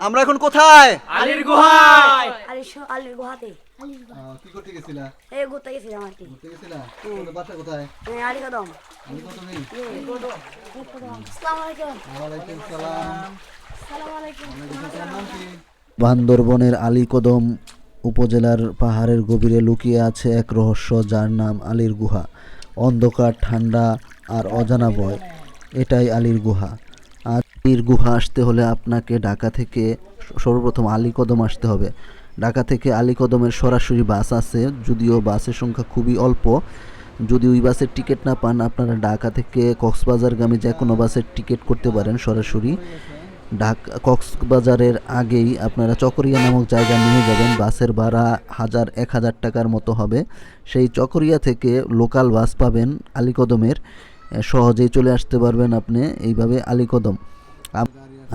আমরা এখন কোথায়? আলির গুহায়। আলির স- আলির গুহাতে। আহ, কি করতে গেছিলা? এই ঘুরতে গেছিলাম আর কি। ঘুরতে গেছিলা? তোদের বাসা কোথায়? এই আলি কদম। আমি কত নেই? আসসালামু আলাইকুম। ওয়ালাইকুম সালাম। আসসালামু আলাইকুম। তোমার নাম কি? বান্দরবনের আলীকদম উপজেলার পাহাড়ের গভীরে লুকিয়ে আছে এক রহস্য যার নাম আলীর গুহা। অন্ধকার ঠান্ডা আর অজানা বয় এটাই আলীর গুহা। আর গুহা আসতে হলে আপনাকে ঢাকা থেকে সর্বপ্রথম আলীকদম আসতে হবে। ঢাকা থেকে আলীকদমের সরাসরি বাস আছে, যদিও বাসের সংখ্যা খুবই অল্প। যদি ওই বাসের টিকিট না পান, আপনারা ঢাকা থেকে কক্সবাজারগামী যে কোনো বাসের টিকিট করতে পারেন সরাসরি। ঢাকা কক্সবাজারের আগেই আপনারা চকরিয়া নামক জায়গা নিয়ে যাবেন। বাসের ভাড়া হাজার, এক হাজার টাকার মতো হবে। সেই চকরিয়া থেকে লোকাল বাস পাবেন আলীকদমের। সহজেই চলে আসতে পারবেন আপনি এইভাবে আলীকদম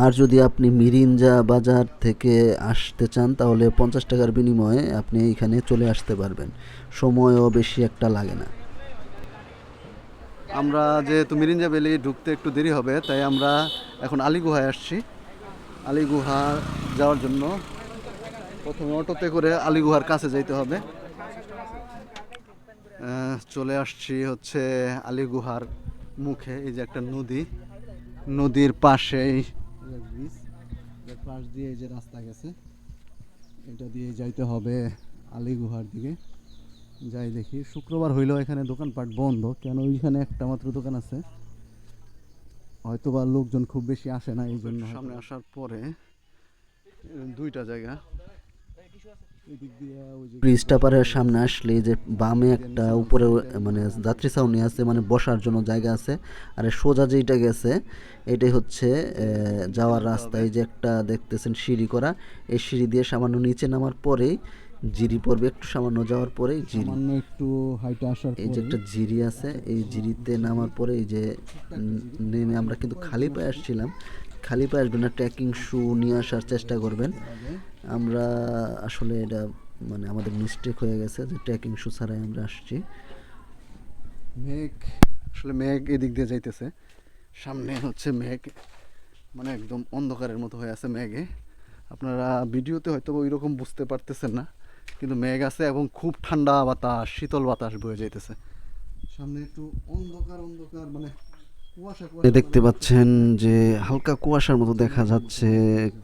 আর যদি আপনি মিরিঞ্জা বাজার থেকে আসতে চান, তাহলে পঞ্চাশ টাকার বিনিময়ে আপনি এখানে চলে আসতে পারবেন। সময়ও বেশি একটা লাগে না। আমরা যেহেতু মিরিঞ্জা ভ্যালি ঢুকতে একটু দেরি হবে, তাই আমরা এখন আলী গুহায় আসছি। আলিগুহা যাওয়ার জন্য প্রথমে অটোতে করে আলিগুহার কাছে যাইতে হবে। চলে আসছি হচ্ছে আলী গুহার মুখে এই যে একটা নদী নদীর ব্রিজ পাশ দিয়ে এই যে রাস্তা গেছে এটা দিয়ে যাইতে হবে আলিগুহার দিকে। যাই দেখি শুক্রবার হইলেও এখানে দোকানপাট বন্ধ কেন ওইখানে একটা মাত্র দোকান আছে। হয়তো বা লোকজন খুব বেশি আসে না এই জন্য সামনে আসার পরে দুইটা জায়গা ব্রিজটা পারের সামনে আসলে যে বামে একটা উপরে মানে যাত্রী ছাউনি আছে মানে বসার জন্য জায়গা আছে। আর সোজা গেছে এটাই হচ্ছে যাওয়ার রাস্তা। এই যে একটা দেখতেছেন সিঁড়ি করা এই সিঁড়ি দিয়ে সামান্য নিচে নামার পরেই জিরি পড়বে একটু সামান্য যাওয়ার পরেই জিরি। একটু হাইটে আসার এই যে একটা জিরি আছে এই জিরিতে নামার পরে এই যে নেমে আমরা কিন্তু খালি পায়ে আসছিলাম। খালি পায়ে আসবেন না, ট্রেকিং শু নিয়ে আসার চেষ্টা করবেন। আমরা আসলে এটা মানে আমাদের মিস্টেক হয়ে গেছে যে ট্রেকিং শু ছাড়াই আমরা আসছি। মেঘ, আসলে মেঘ এদিক দিয়ে যাইতেছে। সামনে হচ্ছে মেঘ মানে একদম অন্ধকারের মতো হয়ে আছে মেঘে। আপনারা ভিডিওতে হয়তো ওই রকম বুঝতে পারতেছেন না, কিন্তু মেঘ আছে এবং খুব ঠান্ডা বাতাস, শীতল বাতাস বয়ে যাইতেছে। সামনে একটু অন্ধকার অন্ধকার মানে দেখতে পাচ্ছেন যে হালকা কুয়াশার মতো দেখা যাচ্ছে।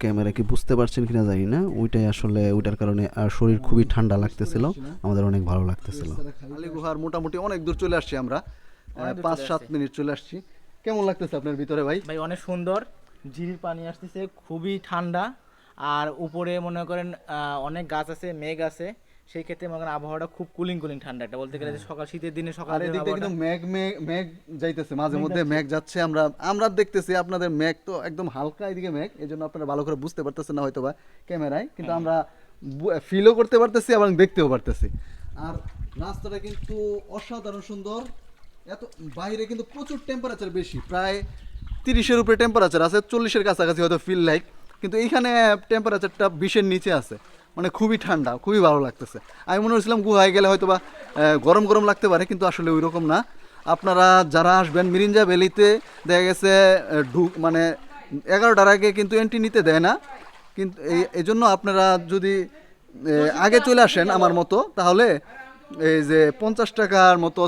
ক্যামেরা কি বুঝতে পারছেন কিনা জানি না। ওইটাই আসলে ওইটার কারণে আর শরীর খুবই ঠান্ডা লাগতেছিল। আমাদের অনেক ভালো লাগতেছিল। আলী গুহার মোটামুটি অনেক দূর চলে আসছি আমরা। পাঁচ সাত মিনিট চলে আসছি। কেমন লাগতেছে আপনার ভিতরে ভাই? ভাই অনেক সুন্দর। ঝিরির পানি আসতেছে খুবই ঠান্ডা। আর উপরে মনে করেন আহ, অনেক গাছ আছে মেঘ আছে। সেই ক্ষেত্রে মনে করেন আবহাওয়াটা খুব কুলিং কুলিং ঠান্ডা একটা। বলতে গেলে যে সকাল শীতের দিনে সকালে এদিক কিন্তু মেঘ মেঘ মেঘ যাইতেছে। মাঝে মধ্যে মেঘ যাচ্ছে। আমরা আমরা দেখতেছি আপনাদের মেঘ তো একদম হালকা এদিকে মেঘ। এই জন্য আপনারা ভালো করে বুঝতে পারতেছেন না হয়তো বা ক্যামেরায়। কিন্তু আমরা ফিলও করতে পারতেছি এবং দেখতেও পারতেছি। আর রাস্তাটা কিন্তু অসাধারণ সুন্দর। এত বাইরে কিন্তু প্রচুর টেম্পারেচার বেশি। প্রায় তিরিশের উপরে টেম্পারেচার আছে। চল্লিশের কাছাকাছি হয়তো ফিল লাইক কিন্তু এইখানে টেম্পারেচারটা বিশের নিচে আছে। মানে খুবই ঠান্ডা, খুবই ভালো লাগতেছে। আমি মনে হচ্ছিলাম গুহায় গেলে হয়তো বা গরম গরম লাগতে পারে, কিন্তু আসলে ওই রকম না। আপনারা যারা আসবেন মিরিঞ্জা ভ্যালিতে, দেখা গেছে ঢুক মানে এগারোটার আগে কিন্তু এন্ট্রি নিতে দেয় না। কিন্তু এই জন্য আপনারা যদি আগে চলে আসেন আমার মতো, তাহলে এই যে পঞ্চাশ টাকার মতো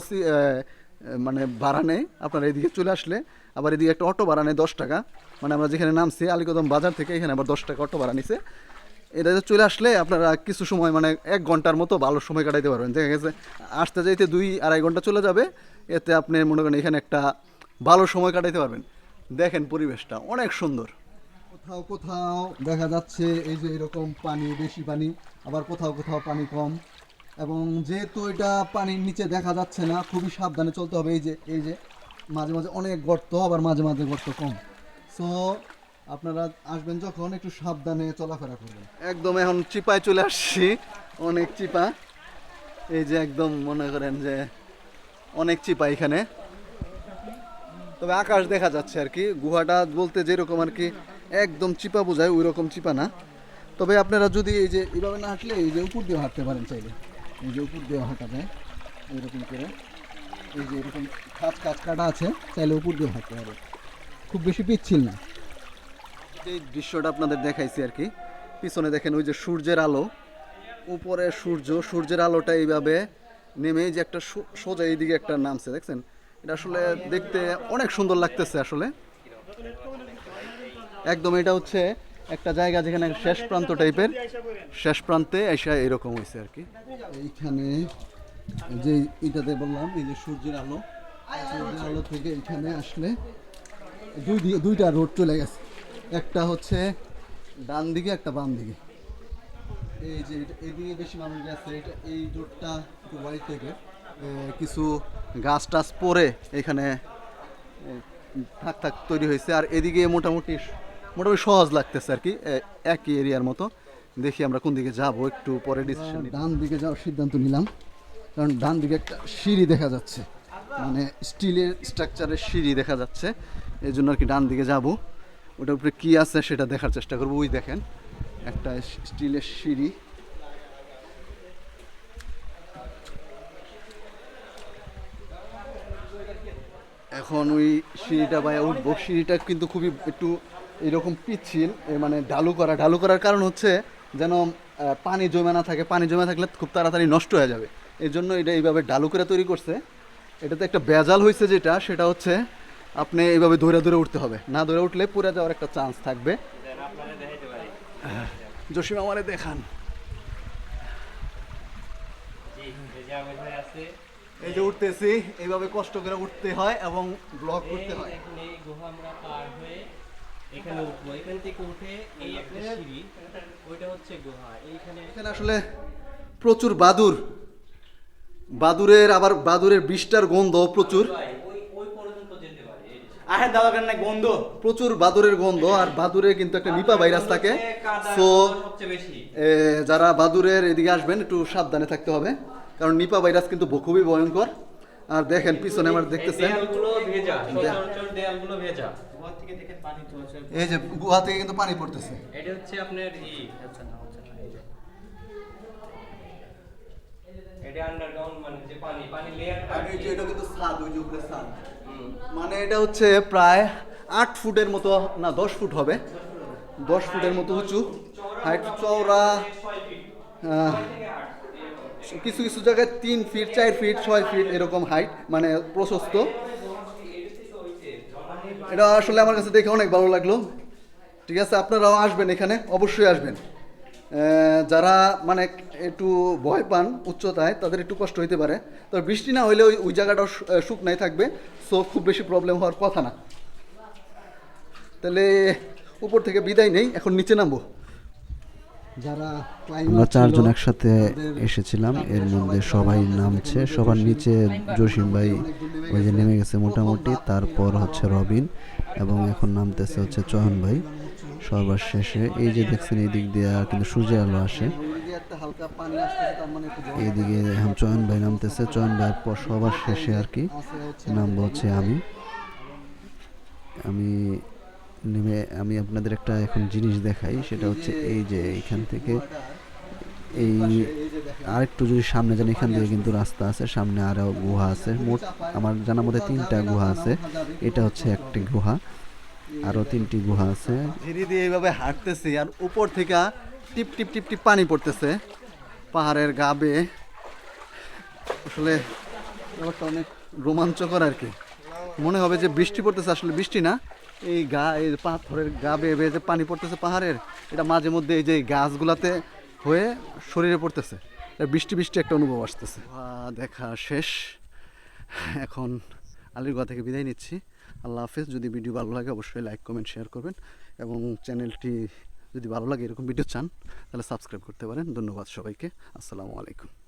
মানে ভাড়া নেই। আপনারা এদিকে চলে আসলে, আবার এদিকে একটা অটো ভাড়া নেই দশ টাকা। মানে আমরা যেখানে নামছি, আলিকদম বাজার থেকে এখানে আবার দশ টাকা অটো ভাড়া নিছে। এটা চলে আসলে আপনারা কিছু সময় মানে এক ঘণ্টার মতো ভালো সময় কাটাইতে পারবেন। দেখা গেছে, আসতে যাইতে দুই আড়াই ঘণ্টা চলে যাবে, এতে আপনি মনে করেন এখানে একটা ভালো সময় কাটাইতে পারবেন। দেখেন পরিবেশটা, অনেক সুন্দর। কোথাও কোথাও দেখা যাচ্ছে এই যে এরকম পানি, বেশি পানি, আবার কোথাও কোথাও পানি কম। এবং যেহেতু এটা পানির নিচে দেখা যাচ্ছে না, খুবই সাবধানে চলতে হবে। এই যে এই যে, মাঝে মাঝে অনেক গর্ত, আবার মাঝে মাঝে গর্ত কম। সো আপনারা আসবেন যখন একটু সাবধানে চলাফেরা করবেন। একদম, এখন চিপায় চলে আসছি। অনেক চিপা। এই যে একদম মনে করেন যে অনেক চিপা এখানে। তবে আকাশ দেখা যাচ্ছে আর কি। গুহাটা বলতে যেরকম আর কি একদম চিপা বোঝায় ওই রকম চিপা না। তবে আপনারা যদি এই যে এইভাবে না হাঁটলে এই যে উপর দিয়ে হাঁটতে পারেন চাইলে। এই যে উপর দিয়ে হাঁটা যায় এরকম করে। এই যে এরকম খাঁচ খাঁচ কাটা আছে, চাইলে উপর দিয়ে হাঁটতে পারে খুব বেশি পিচ্ছিল না। এই দৃশ্যটা আপনাদের দেখাইছি আর কি, পিছনে দেখেন ওই যে সূর্যের আলো, উপরে সূর্য, সূর্যের আলোটা এইভাবে নেমে যে একটা সোজা এইদিকে একটা নামছে, দেখছেন? এটা আসলে দেখতে অনেক সুন্দর লাগতেছে আসলে। একদম এটা হচ্ছে একটা জায়গা যেখানে শেষ প্রান্ত টাইপের, শেষ প্রান্তে এসে এরকম হয়েছে আর কি। এইখানে যে এটাতে বললাম, এই যে সূর্যের আলো সূর্যের আলো থেকে এখানে আসলে দুই দুইটা রোড চলে গেছে। একটা হচ্ছে ডান দিকে একটা বাম দিকে। এই যে এদিকে বেশি মানুষ গেছে এটা এই রোডটা একটু বাড়ি থেকে কিছু গাছ টাছ পরে এখানে থাক থাক তৈরি হয়েছে। আর এদিকে মোটামুটি মোটামুটি সহজ লাগতেছে আর কি একই এরিয়ার মতো। দেখি আমরা কোন দিকে যাব একটু পরে ডিসিশন ডান দিকে যাওয়ার সিদ্ধান্ত নিলাম কারণ ডান দিকে একটা সিঁড়ি দেখা যাচ্ছে। মানে স্টিলের স্ট্রাকচারের সিঁড়ি দেখা যাচ্ছে এই জন্য আর কি ডান দিকে যাব। ওটার উপরে কি আছে সেটা দেখার চেষ্টা করব। ওই দেখেন, একটা স্টিলের সিঁড়ি। এখন ওই সিঁড়িটা বা উঠবো। সিঁড়িটা কিন্তু খুবই একটু এরকম পিচ্ছিল মানে ঢালু করা। ঢালু করার কারণ হচ্ছে যেন পানি জমে না থাকে। পানি জমে থাকলে খুব তাড়াতাড়ি নষ্ট হয়ে যাবে। এই জন্য এটা এইভাবে ঢালু করে তৈরি করছে। এটাতে একটা বেজাল হয়েছে যেটা, সেটা হচ্ছে আপনি এইভাবে ধরে ধরে উঠতে হবে। না ধরে উঠলে পড়ে যাওয়ার একটা চান্স থাকবে। জসিম আমারে দেখান। এই যে উঠতেছি এইভাবে কষ্ট করে উঠতে হয় এবং ব্লক করতে হয়। এই গুহা আমরা পার হয়ে এখানে উঠবো। এখান থেকে উঠে এই একটা সিঁড়ি ওইটা হচ্ছে গুহা। এইখানে এখানে আসলে প্রচুর বাদুর। বাদুরের আবার বাদুরের বিষটার গন্ধ প্রচুর ওই ওই পর্যন্ত যেতে পারে এই যে। আহে দাদা কেন না গন্ধ? প্রচুর বাদুরের গন্ধ আর বাদুরে কিন্তু একটা নিপা ভাইরাস থাকে। সো যারা বাদুরের এদিকে আসবেন একটু সাবধানে থাকতে হবে। কারণ নিপা ভাইরাস কিন্তু খুবই ভয়ঙ্কর। আর দেখেন পিছনে আমার দেখতেছেন। থেকে এই যে গুহা থেকে কিন্তু পানি পড়তেছে। এটা হচ্ছে আপনার ই আচ্ছা না আচ্ছা না এই যে। এটা আন্ডারগ্রাউন্ড মানে যে পানি পানি এই যে এটা কিন্তু ছাদ ওই যে উপরে ছাদ মানে এটা হচ্ছে প্রায় আট ফুটের মতো, না, দশ ফুট হবে। দশ ফুটের মতো উঁচু। হাইট চওড়া কিছু কিছু জায়গায় তিন ফিট, চার ফিট, ছয় ফিট এরকম হাইট মানে প্রশস্ত। এটা আসলে আমার কাছে দেখে অনেক ভালো লাগল। ঠিক আছে, আপনারাও আসবেন এখানে, অবশ্যই আসবেন। যারা মানে একটু ভয় পান উচ্চতায় তাদের একটু কষ্ট হইতে পারে। তবে বৃষ্টি না হলে ওই ওই জায়গাটাও শু- আহ, শুকনাই থাকবে। সো খুব বেশি প্রবলেম হওয়ার কথা না। তাহলে উপর থেকে বিদায় নেই এখন নিচে নামবো। যারা আমরা চারজন একসাথে এসেছিলাম। এর মধ্যে সবাই নামছে। সবার নিচে জসিম ভাই ওই যে নেমে গেছে মোটামুটি। তারপর হচ্ছে রবিন। এবং এখন নামতেছে হচ্ছে চয়ন ভাই। সবার শেষে এই যে দেখছেন, এই দিক দিয়ে কিন্তু সূর্যের আলো আসে। এইদিকে এখন চয়ন ভাই নামতেছে, চয়ন ভাইয়ের পর সবার শেষে আর কি নামবো হচ্ছে আমি। আমি নেমে, আমি আপনাদের একটা এখন জিনিস দেখাই, সেটা হচ্ছে এই যে এইখান থেকে এই আরেকটু যদি সামনে যান, এখান থেকে কিন্তু রাস্তা আছে, সামনে আরও গুহা আছে। মোট আমার জানার মধ্যে তিনটা গুহা আছে। এটা হচ্ছে একটি গুহা। আরও তিনটি গুহা আছে। ধীরে ধীরে এইভাবে হাঁটতেছি আর উপর থেকে টিপ টিপ টিপ টিপ পানি পড়তেছে। পাহাড়ের গা বেয়ে আসলে ব্যাপারটা অনেক রোমাঞ্চকর আর কি। মনে হবে যে বৃষ্টি পড়তেছে, আসলে বৃষ্টি না। এই গা, এই পাথরের গা বেয়ে বেয়ে যে পানি পড়তেছে পাহাড়ের, এটা মাঝে মধ্যে এই যে গাছগুলাতে হয়ে শরীরে পড়তেছে। বৃষ্টি বৃষ্টি একটা অনুভব আসতেছে। দেখা শেষ। এখন আলিরগা থেকে বিদায় নিচ্ছি। আল্লাহ হাফেজ। যদি ভিডিও ভালো লাগে, অবশ্যই লাইক কমেন্ট শেয়ার করবেন। এবং চ্যানেলটি যদি ভালো লাগে, এরকম ভিডিও চান, তাহলে সাবস্ক্রাইব করতে পারেন। ধন্যবাদ সবাইকে। আসসালামু আলাইকুম।